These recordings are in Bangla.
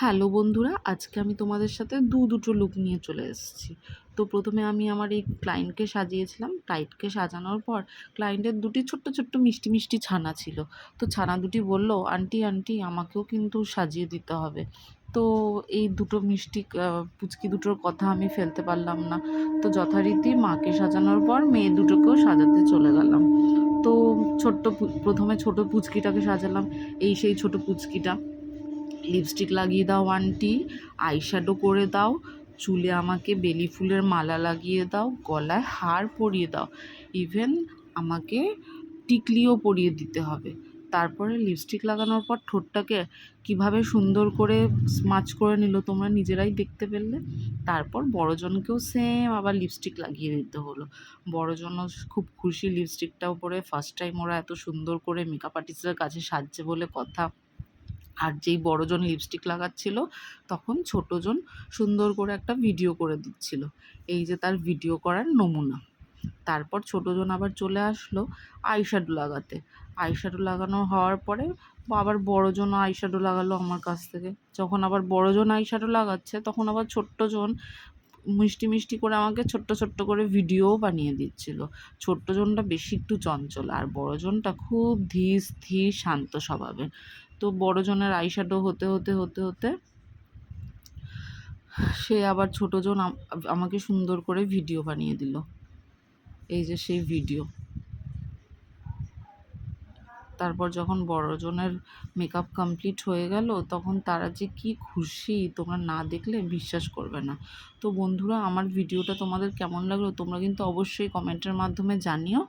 হ্যালো বন্ধুরা, আজকে আমি তোমাদের সাথে দু দুটো লুক নিয়ে চলে এসেছি। তো প্রথমে আমি আমার এই ক্লায়েন্টকে সাজিয়েছিলাম। ক্লায়েন্টকে সাজানোর পর ক্লায়েন্টের দুটি ছোট্ট ছোট্ট মিষ্টি মিষ্টি ছানা ছিল। তো ছানা দুটি বলল, আন্টি আন্টি, আমাকেও কিন্তু সাজিয়ে দিতে হবে। তো এই দুটো মিষ্টি পুচকি দুটোর কথা আমি ফেলতে পারলাম না। তো যথারীতি মাকে সাজানোর পর মেয়ে দুটোকেও সাজাতে চলে গেলাম। তো ছোট্ট প্রথমে ছোট পুচকিটাকে সাজালাম। এই সেই ছোট পুচকিটা লিপস্টিক লাগিয়ে দাও, আন্টি। আইশ্যাডো করে দাও। চুলে আমাকে বেলি ফুলের মালা লাগিয়ে দাও। গলায় হার পরিয়ে দাও। ইভেন আমাকে টিকলিও পরিয়ে দিতে হবে। তারপরে লিপস্টিক লাগানোর পর ঠোঁটটাকে কীভাবে সুন্দর করে স্মাচ করে নিল তোমরা নিজেরাই দেখতে পেলে। তারপর বড়জনকেও সেম আবার লিপস্টিক লাগিয়ে দিতে হলো। বড়জনও খুব খুশি লিপস্টিকটাও পরে। ফার্স্ট টাইম ওরা এত সুন্দর করে মেকআপ আর্টিস্টের কাছে সাজছে বলে কথা। আর যেই বড়জন লিপস্টিক লাগাচ্ছিল, তখন ছোটজন সুন্দর করে একটা ভিডিও করে দিচ্ছিল। এই যে তার ভিডিও করার নমুনা। তারপর ছোটজন আবার চলে আসলো আইশ্যাডো লাগাতে। আইশ্যাডো লাগানো হওয়ার পরে আবার বড়জন আইশ্যাডো লাগালো আমার কাছ থেকে। যখন আবার বড়জন আইশ্যাডো লাগাচ্ছে, তখন আবার ছোট্টজন মিষ্টি মিষ্টি করে আমাকে ছোট্ট ছোট্ট করে ভিডিও বানিয়ে দিচ্ছিল। ছোট্টজনটা বেশি একটু চঞ্চল আর বড়জনটা খুব ধীর, স্থির, শান্ত স্বভাবের। তো বড়জনের আইশ্যাডো হতে হতে হতে হতে সে আবার ছোটজন আম- আমাকে সুন্দর করে ভিডিও বানিয়ে দিল। এই যে সেই ভিডিও তারপর যখন বড়জনের মেকআপ কমপ্লিট হয়ে গেল, তখন তারা যে কি খুশি তোমরা না দেখলে বিশ্বাস করবে না। তো বন্ধুরা, আমার ভিডিওটা তোমাদের কেমন লাগল তোমরা কিন্তু অবশ্যই কমেন্টের মাধ্যমে জানিও।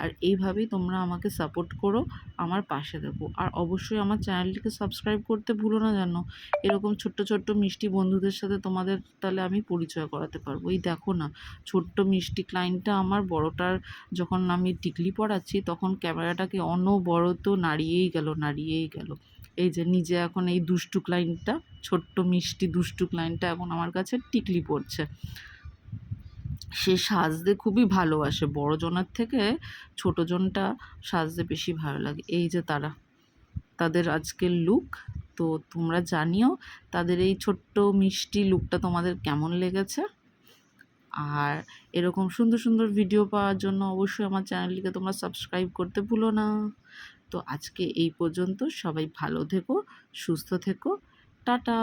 আর এইভাবেই তোমরা আমাকে সাপোর্ট করো, আমার পাশে দেবো আর অবশ্যই আমার চ্যানেলটিকে সাবস্ক্রাইব করতে ভুলো না জানো এরকম ছোট্ট ছোট্ট মিষ্টি বন্ধুদের সাথে তোমাদের তাহলে আমি পরিচয় করাতে পারব। এই দেখো না, ছোট্ট মিষ্টি ক্লায়েন্টটা আমার, বড়টার যখন আমি টিকলি পড়াচ্ছি তখন ক্যামেরাটাকে অনবরত নাড়িয়েই গেল নাড়িয়েই গেল। এই যে নিজে এখন এই দুষ্টু ক্লায়েন্টটা ছোট্ট মিষ্টি দুষ্টু ক্লায়েন্টটা এখন আমার কাছে টিকলি পড়ছে। সে সাজতে খুবই ভালোবাসে বড়জনের থেকে ছোটজনটা সাজতে বেশি ভালো লাগে। এই যে তারা, তাদের আজকের লুক তো তোমরা জানিও তাদের এই ছোট্ট মিষ্টি লুকটা তোমাদের কেমন লেগেছে? আর এরকম সুন্দর সুন্দর ভিডিও পাওয়ার জন্য অবশ্যই আমার চ্যানেলটিকে তোমরা সাবস্ক্রাইব করতে ভুলো না। তো আজকে এই পর্যন্ত সবাই ভালো থেকো সুস্থ থেকো। টাটা!